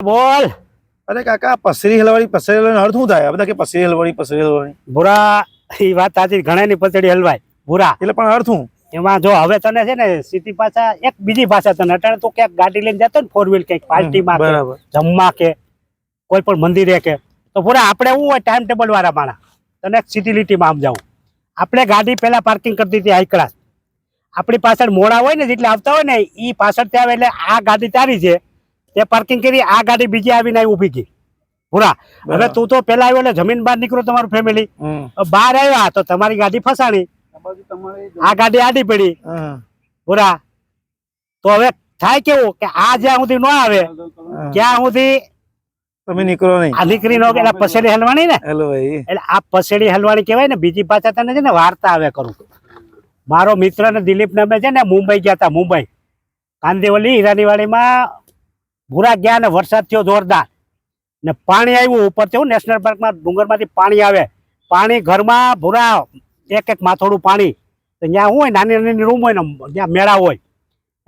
બોલ. અરે કાકા પસરી હલવાડી પસરી હલવાડી અર્થ શું થાય? બધા કે પસરી હલવાળી પસરી હલવાડી. ભૂરા એ વાત સાચી ઘણાની પસરી હલવાય. ભૂરા. એટલે પણ અર્થ શું? એમાં જો હવે તને છે ને સિટી પાછા એક બીજી ભાષા તને અટાણે તું ક્યાંક ગાડી લઈને જતો ને ફોર વ્હીલ ક્યાંક પાર્ટીમાં બરાબર. જમવા કે કોઈ પણ મંદિરે કે તો ભૂરા આપણે શું હોય ટાઈમ ટેબલ વાળા માણા તને સિટી લીટીમાં જાઉં આપણે ગાડી પહેલા પાર્કિંગ કરતી હતી હાઈ ક્લાસ આપણી પાછળ મોડા હોય ને જેટલે આવતા હોય ને એ પાછળ ત્યાં આવે એટલે આ ગાડી તારી છે. તે પાર્કિંગ કરી આ ગાડી બીજી આવીને ઊભી ગઈ. પૂરા. હવે તું તો પેલા આવ્યો એટલે જમીન બહાર નીકળો તમારું ફેમિલી બહાર આવ્યા તો તમારી ગાડી ફસાણી. આ ગાડી આડી પડી. પૂરા. તો હવે થાય કેવું કે આ જ્યાં સુધી ન આવે ત્યાં સુધી તમે નીકળો નહીં. આ દીકરી નો એટલે પસેડી હલવાણી ને? હેલો ભાઈ. એટલે આ પસેડી હલવાણી કહેવાય ને બીજી પાછા તને છે ને વાર્તા આવે કરું મારો મિત્ર ને દિલીપ ને અમે છે ને મુંબઈ ગયા હતા મુંબઈ. કાંદીવલી હીરાનીવાડીમાં ભૂરા ગયા ને વરસાદ થયો જોરદાર. ને પાણી આવ્યું ઉપર થયું નેશનલ પાર્કમાં ડુંગરમાંથી પાણી આવે. પાણી ઘરમાં ભૂરા એક એક માથોડું પાણી. તો ત્યાં શું હોય નાની નાની રૂમ હોય ને ત્યાં મેળા હોય.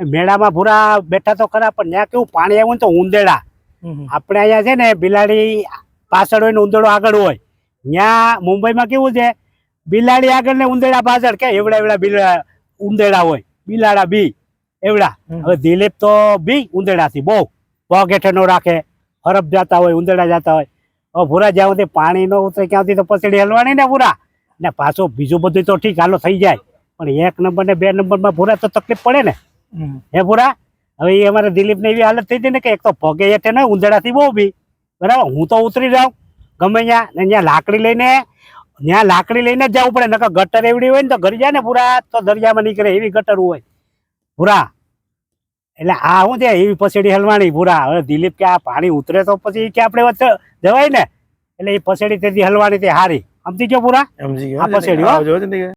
મેળામાં ભૂરા બેઠા તો ખરા પણ ત્યાં કેવું પાણી આવ્યું ને તો ઉંદેડા આપણે અહીંયા છે ને બિલાડી પાછળ હોય ને ઉંદેડો આગળ હોય. ત્યાં મુંબઈમાં કેવું છે બિલાડી આગળ ને ઉંદેડા પાછળ કે એવડા એવડા બિલાડા ઉંદેડા હોય. બિલાડા બી એવડા. હવે દિલીપ તો બી ઉંદેડાથી બહુ. પગ હેઠે નો રાખે હરફ જતા હોય ઉંદરડા જતા હોય. હવે ભૂરા જ્યાં સુધી પાણી ન ઉતરે ક્યાંથી તો પછડી હલવાની ને ભૂરા. ને પાછું બીજું બધું તો ઠીક હાલો થઈ જાય. પણ એક નંબર ને બે નંબરમાં ભૂરા તો તકલીફ પડે ને. હે ભૂરા? હવે એ અમારે દિલીપને એવી હાલત થઈ હતી ને કે એક તો પગે હેઠે ને ઉંદરડાથી બહુ બી. બરાબર? હું તો ઉતરી જાઉં. ગમે ત્યાં ને ત્યાં લાકડી લઈને ત્યાં લાકડી લઈને જ જવું પડે. નકર ગટર એવડી હોય ને તો ઘરી જાય ને પૂરા તો દરિયામાં નીકળે એવી ગટર હોય. પૂરા એટલે આ શું છે એવી પસેડી હલવાણી ભૂરા. હવે દિલીપ કે આ પાણી ઉતરે તો પછી કે આપણે વચ્ચે જવાય ને? એટલે એ પસેડી તેથી હલવાની તે હારી. સમજી ગયો પૂરા સમજી આ ગયો પસેડી, જલ્દી.